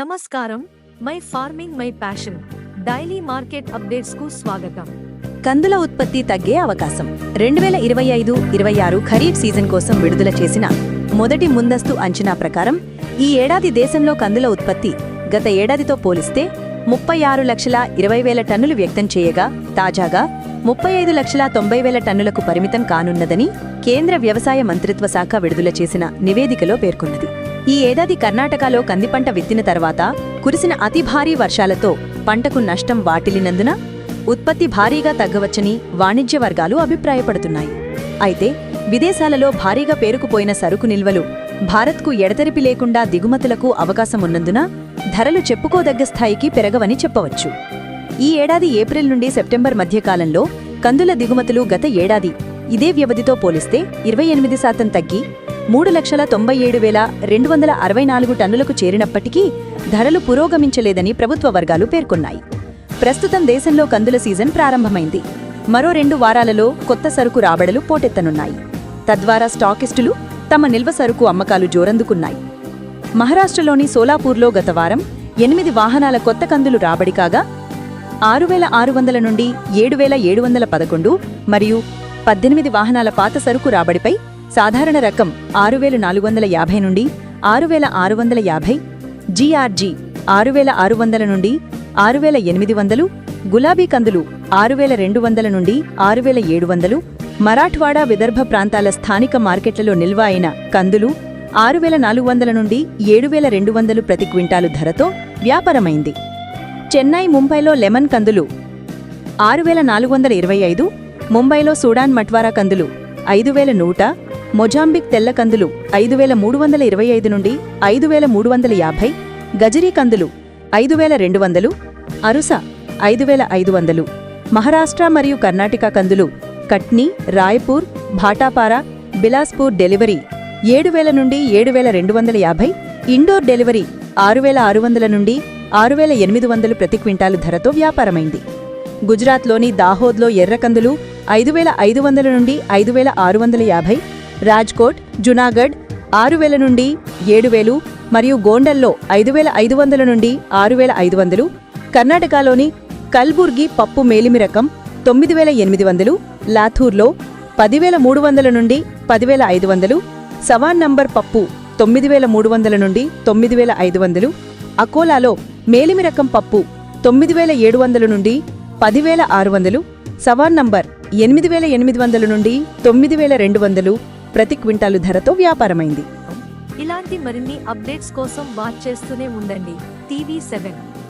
నమస్కారం. My farming my passion. Daily market అప్డేట్స్కు స్వాగతం. కందుల ఉత్పత్తి తగ్గే అవకాశం. రెండు వేల ఇరవై ఐదు ఇరవై ఆరు ఖరీఫ్ సీజన్ కోసం విడుదల చేసిన మొదటి ముందస్తు అంచనా ప్రకారం ఈ ఏడాది దేశంలో కందుల ఉత్పత్తి గత ఏడాదితో పోలిస్తే ముప్పై ఆరు లక్షల ఇరవై వేల టన్నులు వ్యక్తం చేయగా తాజాగా ముప్పై ఐదు లక్షల తొంభై వేల టన్నులకు పరిమితం కానున్నదని కేంద్ర వ్యవసాయ మంత్రిత్వ శాఖ విడుదల చేసిన నివేదికలో పేర్కొన్నది. ఈ ఏడాది కర్ణాటకలో కందిపంట విత్తిన తర్వాత కురిసిన అతి భారీ వర్షాలతో పంటకు నష్టం వాటిల్లినందున ఉత్పత్తి భారీగా తగ్గవచ్చని వాణిజ్య వర్గాలు అభిప్రాయపడుతున్నాయి. అయితే విదేశాలలో భారీగా పేరుకుపోయిన సరుకు నిల్వలు భారత్కు ఎడతెరిపి లేకుండా దిగుమతులకు అవకాశమున్నందున ధరలు చెప్పుకోదగ్గ స్థాయికి పెరగవని చెప్పవచ్చు. ఈ ఏడాది ఏప్రిల్ నుండి సెప్టెంబర్ మధ్యకాలంలో కందుల దిగుమతులు గత ఏడాది ఇదే వ్యవధితో పోలిస్తే ఇరవై ఎనిమిది శాతం తగ్గి మూడు లక్షల తొంభై ఏడు వేల రెండు వందల అరవై నాలుగు టన్నులకు చేరినప్పటికీ ధరలు పురోగమించలేదని ప్రభుత్వ వర్గాలు పేర్కొన్నాయి. ప్రస్తుతం దేశంలో కందుల సీజన్ ప్రారంభమైంది. మరో రెండు వారాలలో కొత్త సరుకు రాబడలు పోటెత్తనున్నాయి. తద్వారా స్టాకిస్టులు తమ నిల్వ సరుకు అమ్మకాలు జోరందుకున్నాయి. మహారాష్ట్రలోని సోలాపూర్లో గత వారం ఎనిమిది వాహనాల కొత్త కందులు రాబడి కాగా ఆరు వేల ఆరు వందల నుండి ఏడు వేల ఏడు వందల పదకొండు మరియు పద్దెనిమిది వాహనాల పాత సరుకు రాబడిపై సాధారణ రకం ఆరు వేల నాలుగు వందల యాభై నుండి ఆరు వేల ఆరు వందల యాభై జీఆర్జీ ఆరు వేల ఆరు వందల నుండి ఆరు వేల ఎనిమిది వందలు గులాబీ కందులు ఆరు వేల రెండు వందల నుండి ఆరు వేల ఏడు వందలు మరాఠ్వాడా విదర్భ ప్రాంతాల స్థానిక మార్కెట్లలో నిల్వ అయిన కందులు ఆరు వేల నాలుగు వందల నుండి ఏడు వేల రెండు వందలు ప్రతి క్వింటాలు ధరతో వ్యాపారమైంది. చెన్నై ముంబైలో లెమన్ కందులు ఆరు వేల నాలుగు వందల ఇరవై ఐదు ముంబైలో సూడాన్ మట్వారా కందులు ఐదు వేల నూట మొజాంబిక్ తెల్ల కందులు ఐదు వేల మూడు వందల ఇరవై ఐదు నుండి ఐదు వేల మూడు వందల యాభై గజరీ కందులు ఐదు వేల రెండు వందలు అరుస ఐదు వేల ఐదు వందలు. మహారాష్ట్ర మరియు కర్ణాటక కందులు కట్నీ రాయ్పూర్ భాటాపారా బిలాస్పూర్ డెలివరీ ఏడు వేల నుండి ఏడు వేల రెండు వందల యాభై ఇండోర్ డెలివరీ ఆరు వేల ఆరు వందల నుండి ఆరు వేల ఎనిమిది వందలు ప్రతి క్వింటాలు ధరతో వ్యాపారమైంది. గుజరాత్లోని దాహోద్లో ఎర్రకందులు ఐదు వేల ఐదు వందల నుండి ఐదు వేల ఆరు వందల యాభై రాజ్కోట్ జునాగఢ్ ఆరు వేల నుండి ఏడు వేలు మరియు గోండల్లో ఐదు వేల ఐదు వందల నుండి ఆరు వేల ఐదు వందలు కర్ణాటకలోని కల్బుర్గి పప్పు మేలిమి రకం తొమ్మిది వేల ఎనిమిది వందలు లాథూర్లో పదివేల మూడు వందల నుండి పదివేల ఐదు వందలు సవాన్ నంబర్ పప్పు తొమ్మిది వేల మూడు వందల నుండి తొమ్మిది వేల ఐదు వందలు అకోలాలో మేలిమి రకం పప్పు తొమ్మిది వేల ఏడు వందల నుండి పదివేల ఆరు వందలు సవాన్ నంబర్ ఎనిమిది వేల ఎనిమిది వందల నుండి తొమ్మిది వేల రెండు వందలు ప్రతి క్వింటాలు ధరతో వ్యాపారమైంది. ఇలాంటి మరిన్ని అప్డేట్స్ కోసం వాచ్ చేస్తూనే ఉండండి. TV seven.